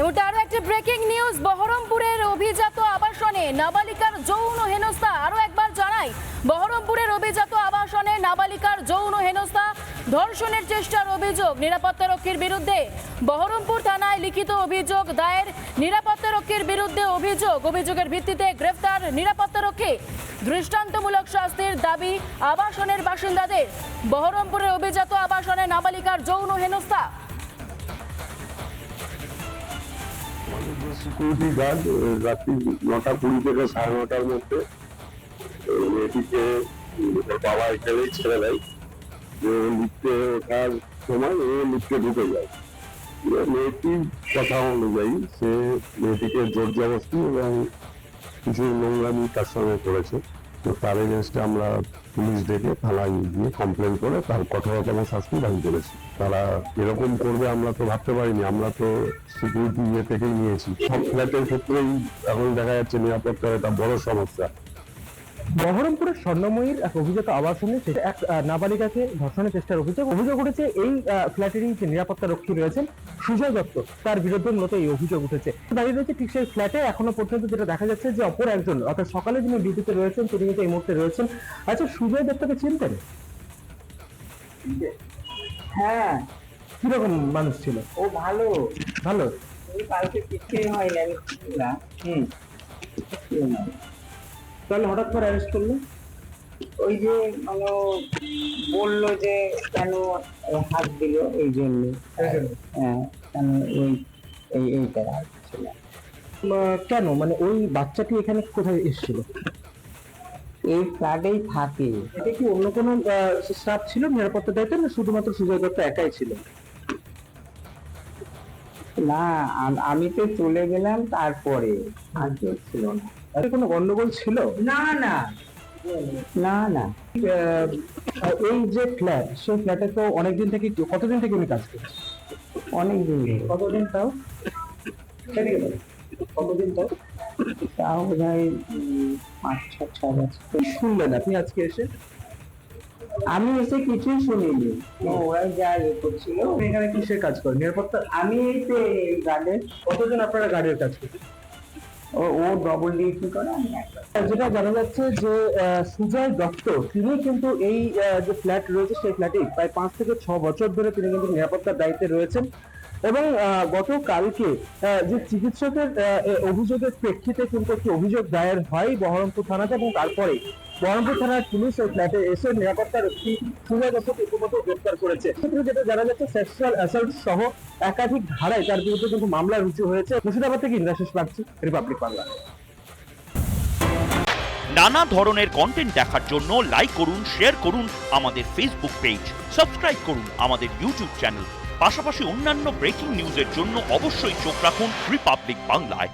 এমনটা আরও একটি ব্রেকিং নিউজ বহরমপুরের অভিজাত আবাসনে নাবালিকার যৌন হেনস্থা আরও একবার জানাই। বহরমপুরের অভিজাত আবাসনে নাবালিকার যৌন হেনস্থা, ধর্ষণের চেষ্টার অভিযোগ নিরাপত্তারক্ষীর বিরুদ্ধে। বহরমপুর থানায় লিখিত অভিযোগ দায়ের, নিরাপত্তারক্ষীর বিরুদ্ধে অভিযোগ। অভিযোগের ভিত্তিতে গ্রেফতার নিরাপত্তারক্ষী। দৃষ্টান্তমূলক শাস্তির দাবি আবাসনের বাসিন্দাদের। বহরমপুরের অভিজাত আবাসনে নাবালিকার যৌন হেনস্থা। সিকিউরিটি গার্ড রাত্রি নটা কুড়ি থেকে সাড়ে নটার মধ্যে মেয়েটিকে বাবা এখানেই ছেড়ে দেয়। যে ও ওঠার সময় ও লিখতে ঢুকে যায়। মেয়েটির কথা অনুযায়ী সে মেয়েটিকে জোর জবস্তি এবং কিছু নোংরামি তার সঙ্গে করেছে। তো তার এগেনস্টে আমরা পুলিশ ডেকে থানায় গিয়ে কমপ্লেন করে তার কঠোরতম শাস্তি দাবি করেছি। তারা এরকম করবে আমরা তো ভাবতে পারিনি, আমরা তো সিকিউরিটি ইয়ে থেকেই নিয়েছি। সব ফ্ল্যাটের ক্ষেত্রেই এখন দেখা যাচ্ছে নিরাপত্তার একটা বড় সমস্যা। বহরমপুরের স্বর্ণময়ীর এক অভিজাত আবাসনে এক নাবালিকাকে ধর্ষণের চেষ্টার অভিযোগ অভিযোগ উঠেছে এই ফ্ল্যাটেরই যে নিরাপত্তা রক্ষী রয়েছেন সুজয় দত্ত তার বিরুদ্ধে মূলত এই অভিযোগ উঠেছে। দাঁড়িয়ে রয়েছে ঠিক সেই ফ্ল্যাটে এখনও পর্যন্ত যেটা দেখা যাচ্ছে যে অপর একজন অর্থাৎ সকালে যিনি ডিউটিতে রয়েছেন তিনি কিন্তু এই মুহূর্তে রয়েছেন। আচ্ছা সুজয় দত্তকে চিনতেন? হ্যাঁ। কীরকম মানুষ ছিল? ও ভালো। ভালো? কালকে কিছুই হয়নি আমি হুম। তাহলে হঠাৎ করে অ্যারেস্ট করল? ওই যে মানে বলল যে কেন হাত দিল এই জন্য। হ্যাঁ কেন ওই এই এইটা কেন? মানে ওই বাচ্চাটি এখানে কোথায় এসেছিল? এই ফ্ল্যাটেই থাকে। এটা কি অন্য কোনো স্টাফ ছিল নিরাপত্তা দায়িত্ব না শুধুমাত্র সুজয় দত্ত একাই ছিল? না আম- তো চলে গেলাম তারপরে। আর কেউ ছিল না। আর কোনো গন্ডগোল ছিল? না না। না না। এই যে ফ্ল্যাট সেই ফ্ল্যাটে তো অনেকদিন থেকে কতদিন থেকে উনি কাজ করছেন? অনেক দিন ধরে। কতদিন তাও? কতদিন তাও? তাও বোধ হয় পাঁচ ছ বছর। শুনলেন আপনি আজকে এসে? আমি এসে কিছুই শুনিনি। ওরা যা ইয়ে করছিল। এখানে কিসের কাজ করেন নিরাপত্তা আমি এই যে গার্ডেন কতদিন আপনারা গাড়ির কাজ করেন? ও ও ডবল ডিউটি করে যেটা জানা যাচ্ছে যে সুজয় দত্ত তিনি কিন্তু এই আহ, যে ফ্ল্যাট রয়েছে সেই ফ্ল্যাটে প্রায় পাঁচ থেকে ছ বছর ধরে তিনি কিন্তু নিরাপত্তার দায়িত্বে রয়েছেন। এবং আহ, গতকালকে আহ, যে চিকিৎসকের আহ, অভিযোগের প্রেক্ষিতে কিন্তু একটি অভিযোগ দায়ের হয় বহরমপুর থানাতে এবং তারপরে বহরমপুর থানার পুলিশ ওই ফ্ল্যাটে এসে নিরাপত্তা রক্ষী সুজয় দত্তকে ইতিমধ্যে গ্রেপ্তার করেছে। ক্ষেত্রে যেটা জানা যাচ্ছে সেক্সুয়াল অ্যাসাল্ট সহ একাধিক ধারায় তার বিরুদ্ধে কিন্তু মামলা রুজু হয়েছে। মুর্শিদাবাদ থেকে ইন্দ্রাশিস পাচ্ছি রিপাবলিক বাংলা। নানা ধরনের কন্টেন্ট দেখার জন্য লাইক করুন শেয়ার করুন আমাদের ফেসবুক পেজ সাবস্ক্রাইব করুন আমাদের ইউটিউব চ্যানেল পাশাপাশি অন্যান্য ব্রেকিং নিউজের জন্য অবশ্যই চোখ রাখুন রিপাবলিক বাংলায়।